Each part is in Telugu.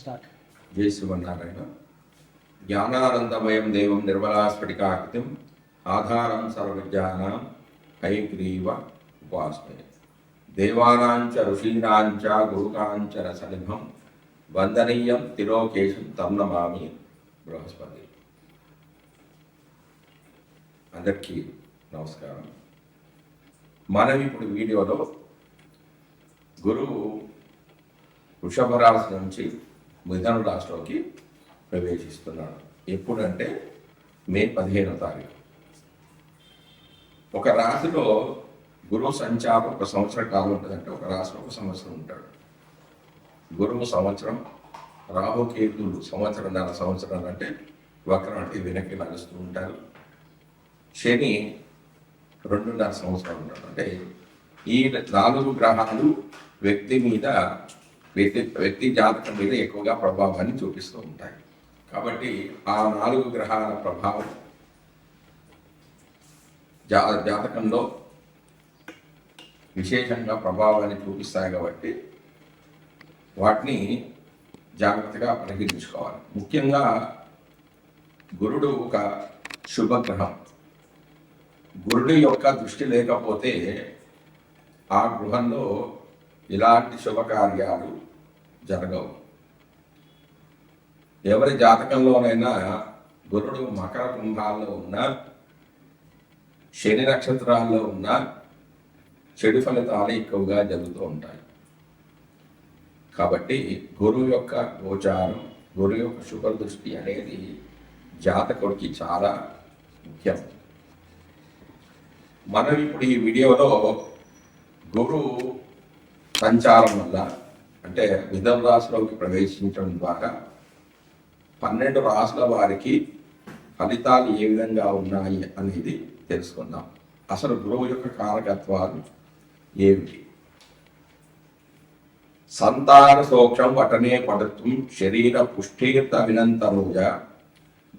స్టార్ట్. జై శ్రీమన్నారాయణ. జ్ఞానానందమయం దేవం నిర్మలాస్ఫటికాకృతిం ఆధారం సర్వజ్ఞానం కైగ్రీవ ఉపాస్మయ దేవానాంచ ఋషీణాంచ గురుకాంచ రసనిభం వందనీయం తిలోకేశం తం బృహస్పతి. అందరికీ నమస్కారం. మనం ఇప్పుడు వీడియోలో గురువు వృషభ రాశి నుంచి మిథున రాశిలోకి ప్రవేశిస్తున్నాడు. ఎప్పుడంటే మే పదిహేనో తారీఖు. ఒక రాశిలో గురువు సంచారం ఒక సంవత్సరం కాలం ఉంటుందంటే ఒక రాశిలో ఒక సంవత్సరం ఉంటాడు. గురువు సంవత్సరం రాహుకేతులు సంవత్సరంన్నర సంవత్సరం అంటే సంవత్సరాలు అంటే వెనక్కి నడుస్తూ ఉంటారు. శని రెండున్నర సంవత్సరాలు ఉంటాడు. అంటే ఈ నాలుగు గ్రహాలు వ్యక్తి మీద వ్యక్తి వ్యక్తి జాతకం మీద ఎక్కువగా ప్రభావాన్ని చూపిస్తూ ఉంటాయి. కాబట్టి ఆ నాలుగు గ్రహాల ప్రభావం జా జాతకంలో విశేషంగా ప్రభావాన్ని చూపిస్తాయి కాబట్టి వాటిని జాగ్రత్తగా పరిగణించుకోవాలి. ముఖ్యంగా గురుడు ఒక శుభగ్రహం. గురుడు యొక్క దృష్టి లేకపోతే ఆ గృహంలో ఇలాంటి శుభకార్యాలు జరగవు. ఎవరి జాతకంలోనైనా గురుడు మకర కుంభాల్లో ఉన్నా శని నక్షత్రాల్లో ఉన్నా చెడు ఫలితాలు ఎక్కువగా జరుగుతూ ఉంటాయి. కాబట్టి గురువు యొక్క గోచారం గురువు యొక్క శుభ దృష్టి అనేది జాతకుడికి చాలా ముఖ్యం. మనం ఇప్పుడు ఈ వీడియోలో గురువు సంచారం వల్ల అంటే మిథున రాశిలోకి ప్రవేశించడం ద్వారా పన్నెండు రాసుల వారికి ఫలితాలు ఏ విధంగా ఉన్నాయి అనేది తెలుసుకుందాం. అసలు గురువు యొక్క కారకత్వాలు ఏమిటి? సంతాన సోక్షం వటనే పడుతుం శరీర పుష్టీర్త వినంతరోజ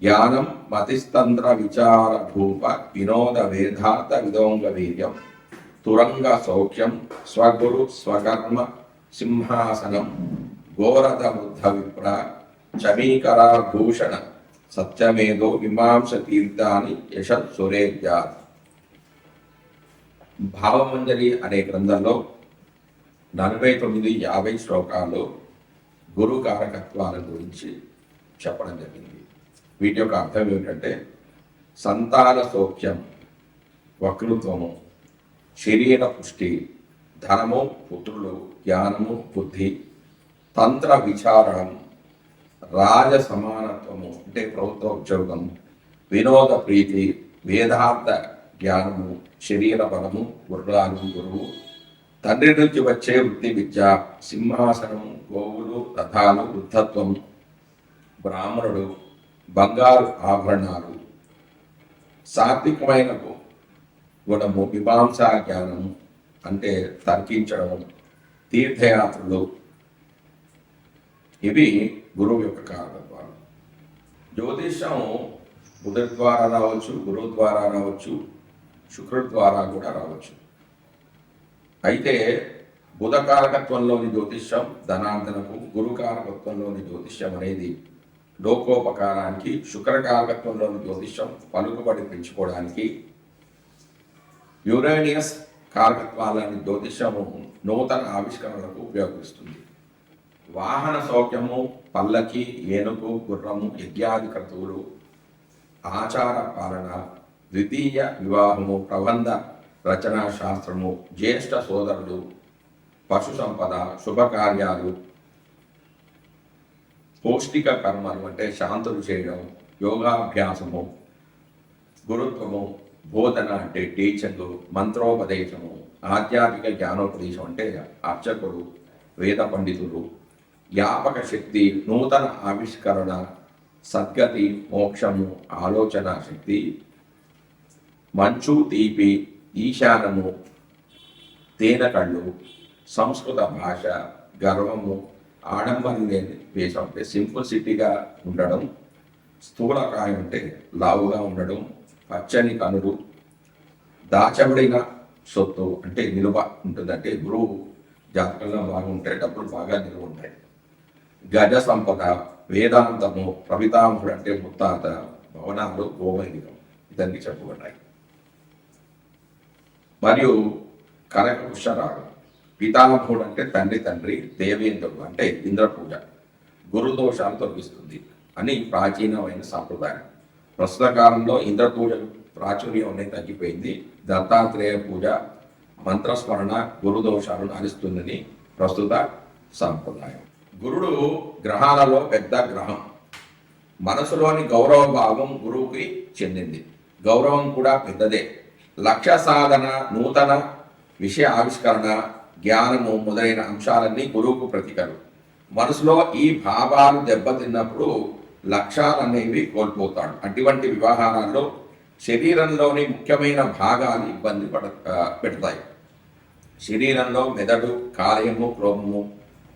జ్ఞానం మతిస్తంత్ర విచార భూప వినోద వేధార్థ విదోంగ వీర్యం తురంగ సౌఖ్యం స్వగురు స్వకర్మ సింహాసనం ఘోరద బుద్ధ విప్ర చమీకర భూషణ సత్యమేదో మీమాంస తీర్థాని యశత్ సురేజ్యాత్ భావమంజరి అనే గ్రంథంలో నలభై తొమ్మిది యాభై శ్లోకాల్లో గురు కారకత్వాల గురించి చెప్పడం జరిగింది. వీటి యొక్క అర్థం ఏమిటంటే సంతాన సౌఖ్యం వక్తృత్వము శరీర పుష్టి ధనము పుత్రులు జ్ఞానము బుద్ధి తంత్ర విచారం రాజ సమానత్వము అంటే ప్రభుత్వ ఉద్యోగం వినోద ప్రీతి వేదార్థ జ్ఞానము శరీర బలము గుర్రాలు గురువు తండ్రి నుంచి వచ్చే వృత్తి విద్య సింహాసనము గోవులు రథాలు వృద్ధత్వం బ్రాహ్మణుడు బంగారు ఆభరణాలు సాత్వికమైన గుణము మీమాంసా జ్ఞానము అంటే తర్కించడం తీర్థయాత్రలు ఇవి గురువు యొక్క కారకత్వాలు జ్యోతిషం బుధుడి ద్వారా రావచ్చు గురువు ద్వారా రావచ్చు శుక్రుడి ద్వారా కూడా రావచ్చు. అయితే బుధ కారకత్వంలోని జ్యోతిష్యం ధనార్జనకు గురు కారకత్వంలోని జ్యోతిష్యం అనేది లోకోపకారానికి శుక్రకారకత్వంలోని జ్యోతిష్యం పలుకుబడి పెంచుకోవడానికి యురేనియస్ కారకత్వాలని జ్యోతిష్యము నూతన ఆవిష్కరణలకు ఉపయోగిస్తుంది. వాహన సౌఖ్యము పల్లకి ఏనుగు గుర్రము యజ్ఞాది క్రతువులు ఆచార పాలన ద్వితీయ వివాహము ప్రబంధ రచనా శాస్త్రము జ్యేష్ఠ సోదరుడు పశు సంపద శుభకార్యాలు పౌష్టిక కర్మలు అంటే శాంతులు చేయడం యోగాభ్యాసము గురుత్వము బోధన అంటే టీచర్లు మంత్రోపదేశము ఆధ్యాత్మిక జ్ఞానోపదేశం అంటే అర్చకుడు వేద పండితులు. జ్ఞాపక శక్తి నూతన ఆవిష్కరణ సద్గతి మోక్షము ఆలోచన శక్తి. మంచు తీపి ఈశానము తేనె కళ్ళు సంస్కృత భాష గర్వము ఆడంబరం లేని వేషం అంటే సింపుల్సిటీగా ఉండడం. స్థూలకాయం అంటే లావుగా ఉండడం. పచ్చని కనులు దాచబడిన సొత్తు అంటే నిలువ ఉంటుందంటే గురువు జాతకంలో ఉంటాయి డబ్బులు బాగా నిలువ ఉంటాయి. గజ సంపద వేదాంతము ప్రవితాంతుడు అంటే ముత్తాత భవనాలు గోమైనికం ఇతన్ని చెప్పబడ్డాయి. మరియు కనక పుష్యరాగం పితామహుడు అంటే తండ్రి తండ్రి దేవేంద్రుడు అంటే ఇంద్ర పూజ గురుదోషాలు తొలగిస్తుంది అని ప్రాచీనమైన సాంప్రదాయం. ప్రస్తుత కాలంలో ఇంద్ర పూజ ప్రాచుర్యం అనేది తగ్గిపోయింది. దత్తాత్రేయ పూజ మంత్రస్మరణ గురుదోషాలు నడుస్తుందని ప్రస్తుత సాంప్రదాయం. గురుడు గ్రహాలలో పెద్ద గ్రహం. మనసులోని గౌరవ భావం గురువుకి చెందింది. గౌరవం కూడా పెద్దదే. లక్ష్య సాధన నూతన విషయ ఆవిష్కరణ జ్ఞానము మొదలైన అంశాలన్నీ గురువుకు ప్రతీకలు. మనసులో ఈ భావాలు దెబ్బతిన్నప్పుడు లక్ష్యాలు అనేవి కోల్పోతాడు. అటువంటి వివాహాలలో శరీరంలోని ముఖ్యమైన భాగాలు ఇబ్బంది పడ పెడతాయి. శరీరంలో మెదడు కాయము క్రోమము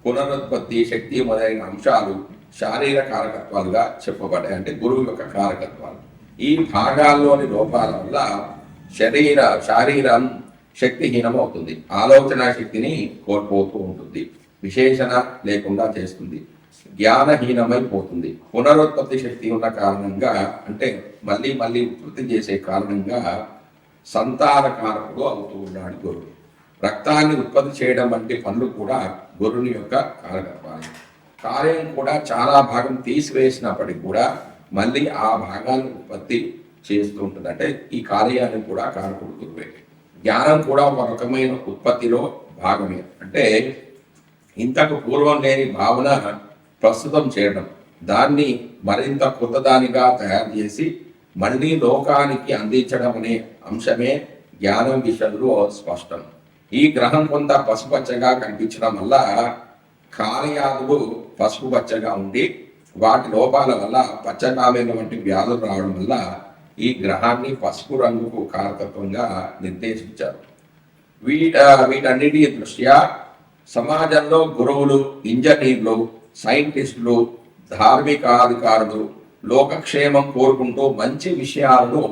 పునరుత్పత్తి శక్తి మొదలైన అంశాలు శారీర కారకత్వాలుగా చెప్పబడ్డాయి. అంటే గురువు యొక్క కారకత్వాలు. ఈ భాగాల్లోని లోపాల వల్ల శరీర శారీరం శక్తిహీనం అవుతుంది ఆలోచన శక్తిని కోల్పోతూ ఉంటుంది. విశేషణ లేకుండా చేస్తుంది. జ్ఞానహీనమైపోతుంది. పునరుత్పత్తి శక్తి ఉన్న కారణంగా అంటే మళ్ళీ మళ్ళీ ఉత్పత్తి చేసే కారణంగా సంతానకారకుడు అవుతూ ఉన్నాడు గురువు. రక్తాన్ని ఉత్పత్తి చేయడం వంటి పనులు కూడా గొర్రెని యొక్క కారకత్వాలు కార్యం కూడా చాలా భాగం తీసివేసినప్పటికీ కూడా మళ్ళీ ఆ భాగాన్ని ఉత్పత్తి చేస్తూ ఉంటుంది. అంటే ఈ కార్యాన్ని కూడా కారకుడు గురువే. జ్ఞానం కూడా ఒక రకమైన ఉత్పత్తిలో భాగమే. అంటే ఇంతకు పూర్వం లేని భావన ప్రస్తుతం చేయడం. దాన్ని మరింత కొత్తదానిగా తయారు చేసి మళ్ళీ లోకానికి అందించడం అనే అంశమే జ్ఞానం విషయంలో స్పష్టం. ఈ గ్రహం కొంత పసుపచ్చగా కనిపించడం వల్ల కాలయాదులు పసుపు పచ్చగా ఉండి వాటి లోపాల వల్ల పచ్చకామేల వంటి వ్యాధులు రావడం వల్ల ఈ గ్రహాన్ని పసుపు రంగుకు కారకత్వంగా నిర్దేశించారు. వీట వీటన్నిటి దృష్ట్యా సమాజంలో గురువులు ఇంజనీర్లు సైంటిస్టులు ధార్మికాధికారులు లోకక్షేమం కోరుకుంటూ మంచి విషయాలను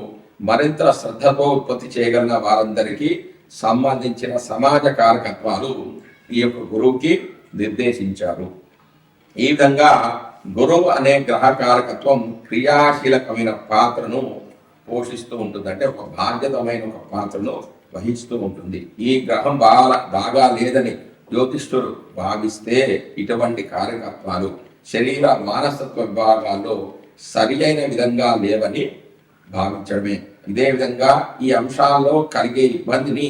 మరింత శ్రద్ధతో ఉత్పత్తి చేయగలిగిన వారందరికీ సంబంధించిన సమాజ కారకత్వాలు ఈ యొక్క గురువుకి నిర్దేశించారు. ఈ విధంగా గురువు అనే గ్రహ కారకత్వం క్రియాశీలకమైన పాత్రను పోషిస్తూ ఉంటుంది అంటే ఒక బాధ్యతమైన ఒక పాత్రను వహిస్తూ ఉంటుంది. ఈ గ్రహం బాగా బాగా లేదని జ్యోతిష్ఠుడు భావిస్తే ఇటువంటి కారకత్వాలు శరీర మానసత్వ విభాగాల్లో సరి అయిన విధంగా లేవని భావించడమే. ఇదే విధంగా ఈ అంశాల్లో కలిగే ఇబ్బందిని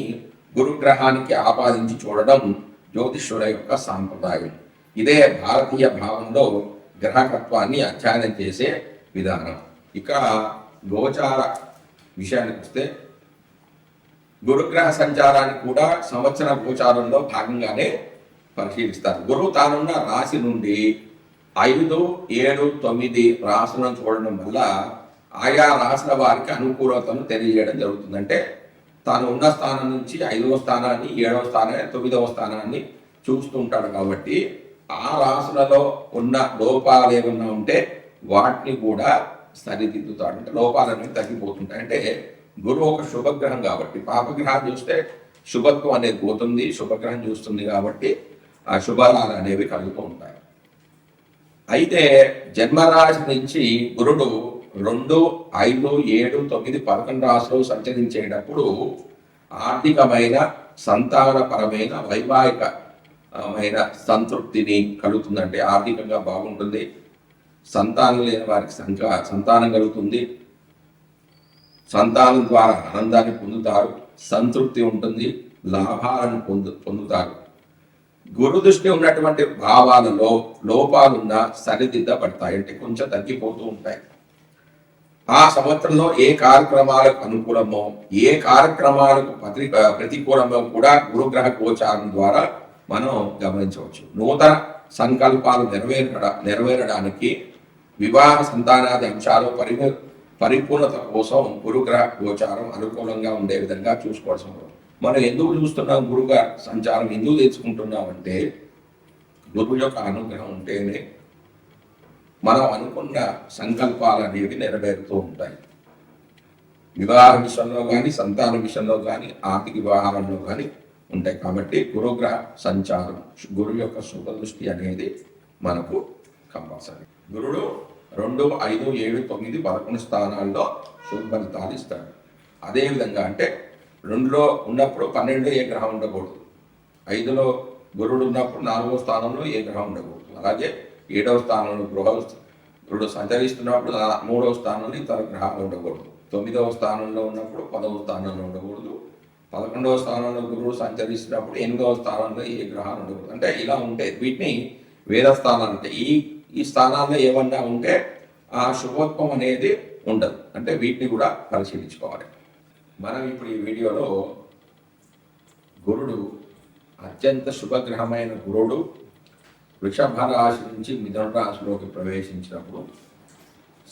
గురుగ్రహానికి ఆపాదించి చూడడం జ్యోతిష్యుల యొక్క సాంప్రదాయం. ఇదే భారతీయ భావంలో గ్రహకత్వాన్ని అధ్యయనం చేసే విధానం. ఇక గోచార విషయానికి వస్తే గురుగ్రహ సంచారాన్ని కూడా సంవత్సర గోచారంలో భాగంగానే పరిశీలిస్తారు. గురువు తానున్న రాశి నుండి ఐదు ఏడు తొమ్మిది రాసులను చూడడం వల్ల ఆయా రాశుల వారికి అనుకూలతను తెలియజేయడం జరుగుతుంది. అంటే తాను ఉన్న స్థానం నుంచి ఐదవ స్థానాన్ని ఏడవ స్థానాన్ని తొమ్మిదవ స్థానాన్ని చూస్తూ ఉంటాడు కాబట్టి ఆ రాసులలో ఉన్న లోపాలు ఏమన్నా ఉంటే వాటిని కూడా సరిదిద్దుతాడు. అంటే లోపాలన్నీ తగ్గిపోతుంటాయి. అంటే గురువు ఒక శుభగ్రహం కాబట్టి పాపగ్రహం చూస్తే శుభత్వం అనేది పోతుంది శుభగ్రహం చూస్తుంది కాబట్టి ఆ శుభాలు అనేవి కలుగుతూ ఉంటాయి. అయితే జన్మరాశి నుంచి గురుడు రెండు ఐదు ఏడు తొమ్మిది పదకొండు రాశులు సంచరించేటప్పుడు ఆర్థికమైన సంతానపరమైన వైవాహికమైన సంతృప్తిని కలుగుతుందంటే ఆర్థికంగా బాగుంటుంది. సంతానం లేని వారికి సంక సంతానం కలుగుతుంది. సంతానం ద్వారా ఆనందాన్ని పొందుతారు సంతృప్తి ఉంటుంది లాభాలను పొందు పొందుతారు. గురు దృష్టి ఉన్నటువంటి భావాలలో లోపాలున్న సరిదిద్దబడతాయి అంటే కొంచెం తగ్గిపోతూ ఉంటాయి. ఆ సంవత్సరంలో ఏ కార్యక్రమాలకు అనుకూలమో ఏ కార్యక్రమాలకు ప్రతి ప్రతికూలమో కూడా గురుగ్రహ గోచారం ద్వారా మనం గమనించవచ్చు. నూతన సంకల్పాలు నెరవేర నెరవేరడానికి వివాహ సంతానాది అంశాలు పరిమి పరిపూర్ణత కోసం గురుగ్రహ గోచారం అనుకూలంగా ఉండే విధంగా చూసుకోవాల్సిన మనం ఎందుకు చూస్తున్నాం గురుగా సంచారం? ఎందుకు తెచ్చుకుంటున్నాం అంటే గురువు యొక్క అనుగ్రహం ఉంటేనే మనం అనుకున్న సంకల్పాలు అనేవి నెరవేరుతూ ఉంటాయి. వివాహ విషయంలో కానీ సంతాన విషయంలో కానీ ఆర్థిక వ్యవహారంలో కానీ ఉంటాయి. కాబట్టి గురుగ్రహ సంచారం గురువు యొక్క శుభ దృష్టి అనేది మనకు కంపల్సరీ. గురుడు రెండు ఐదు ఏడు తొమ్మిది పదకొండు స్థానాల్లో శుభ ఫలితాలు ఇస్తాడు. అదేవిధంగా అంటే రెండులో ఉన్నప్పుడు పన్నెండు ఏ గ్రహం ఉండకూడదు. ఐదులో గురుడు ఉన్నప్పుడు నాలుగో స్థానంలో ఏ గ్రహం ఉండకూడదు. అలాగే ఏడవ స్థానంలో గృహ గురుడు సంచరిస్తున్నప్పుడు మూడవ స్థానంలో ఇతర గ్రహాలు ఉండకూడదు. తొమ్మిదవ స్థానంలో ఉన్నప్పుడు పదవ స్థానంలో ఉండకూడదు. పదకొండవ స్థానంలో గురువు సంచరిస్తున్నప్పుడు ఎనిమిదవ స్థానంలో ఏ గ్రహాలు ఉండకూడదు. అంటే ఇలా ఉంటాయి వీటిని వేద స్థానాలు అంటే ఈ ఈ స్థానాల్లో ఏమన్నా ఉంటే ఆ శుభోత్వం అనేది ఉండదు. అంటే వీటిని కూడా పరిశీలించుకోవాలి. మనం ఇప్పుడు ఈ వీడియోలో గురుడు అత్యంత శుభగ్రహమైన గురుడు వృషభ రాశి నుంచి మిథున రాశిలోకి ప్రవేశించినప్పుడు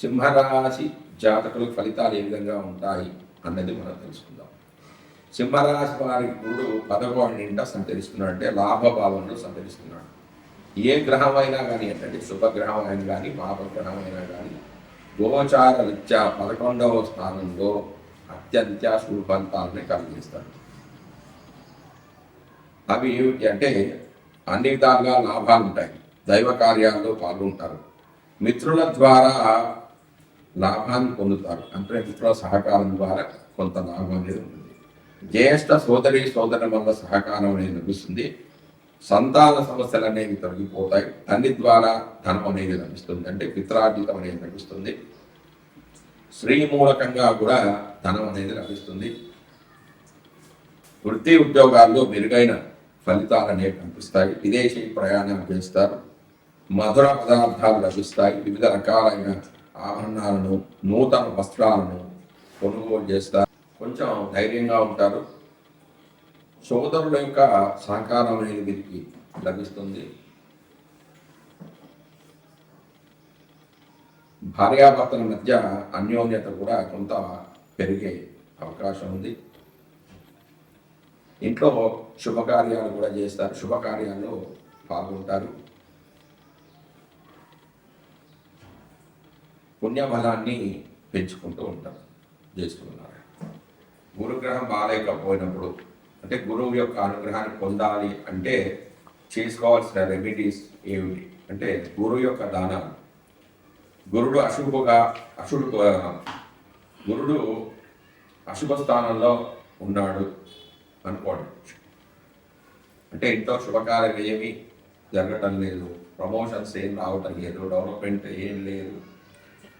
సింహరాశి జాతకుల ఫలితాలు ఏ విధంగా ఉంటాయి అన్నది మనం తెలుసుకుందాం. సింహరాశి వారి గురుడు పదకొండు సంతరిస్తున్నాడు సంచరిస్తున్నాడు. అంటే లాభభావంలో సంతరిస్తున్నాడు ఏ గ్రహం అయినా కానీ ఏంటంటే శుభగ్రహం అయినా కానీ పాపగ్రహం అయినా కానీ గోచార రీత్యా పదకొండవ స్థానంలో అత్యంత శుభ కలిగిస్తాడు అవి ఏమిటి అంటే అన్ని విధాలుగా లాభాలు ఉంటాయి దైవ కార్యాల్లో పాల్గొంటారు. మిత్రుల ద్వారా లాభాన్ని పొందుతారు అంటే మిత్రుల సహకారం ద్వారా కొంత లాభం అనేది ఉంటుంది. జ్యేష్ఠ సోదరి సోదరుల వల్ల సహకారం అనేది లభిస్తుంది. సంతాన సమస్యలు అనేవి తొలగిపోతాయి. తండ్రి ద్వారా ధనం అనేది లభిస్తుంది. అంటే పిత్రార్జితం అనేది లభిస్తుంది. స్త్రీ మూలకంగా కూడా ధనం అనేది లభిస్తుంది. వృత్తి ఉద్యోగాల్లో మెరుగైన ఫలితాలు అనేవి కనిపిస్తాయి. విదేశీ ప్రయాణం చేస్తారు. మధుర పదార్థాలు లభిస్తాయి. వివిధ రకాలైన ఆభరణాలను నూతన వస్త్రాలను కొనుగోలు చేస్తారు. కొంచెం ధైర్యంగా ఉంటారు. సోదరుల యొక్క సహకారం అనేది వీరికి లభిస్తుంది. భార్యాభర్తల మధ్య అన్యోన్యత కూడా కొంత పెరిగే అవకాశం ఉంది. ఇంట్లో శుభకార్యాలు కూడా చేస్తారు. శుభకార్యాల్లో పాల్గొంటారు. పుణ్యబలాన్ని పెంచుకుంటూ ఉంటారు. చేస్తున్నారు. గురుగ్రహం బాగాలేకపోయినప్పుడు అంటే గురువు యొక్క అనుగ్రహాన్ని పొందాలి అంటే చేసుకోవాల్సిన రెమెడీస్ ఏమిటి? అంటే గురువు యొక్క దానాలు. గురుడు అశుభగా అశుభ గురుడు అశుభ స్థానంలో ఉన్నాడు అనుకోండి. అంటే ఇంట్లో శుభకార్యం ఏమి జరగటం లేదు. ప్రమోషన్స్ ఏం రావటం లేదు. డెవలప్మెంట్ ఏం లేదు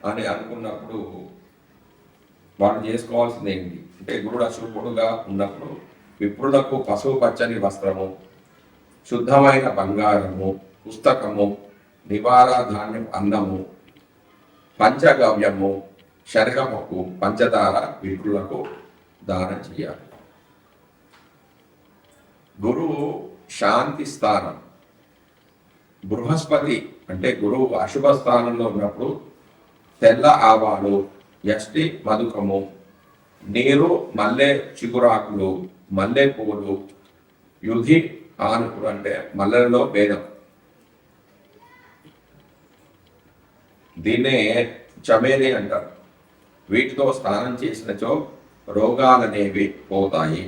అని అనుకున్నప్పుడు వాళ్ళు చేసుకోవాల్సింది ఏంటి అంటే గురుడు అశుభుడుగా ఉన్నప్పుడు విప్రులకు పశువు పచ్చని వస్త్రము శుద్ధమైన బంగారము పుస్తకము నివార ధాన్యం అన్నము పంచగవ్యము శనగపప్పు పంచదార విప్రులకు దానం చేయాలి. గురువు శాంతి స్థానం. బృహస్పతి అంటే గురువు అశుభ స్థానంలో ఉన్నప్పుడు తెల్ల ఆవాలు ఎస్టి మధుకము నీరు మల్లె చిగురాకులు మల్లె పువ్వులు యుధి ఆనుకుడు అంటే మల్లెలలో భేదం. దీన్నే చమేలి అంటారు. వీటితో స్నానం చేసినచో రోగాలనేవి పోతాయి.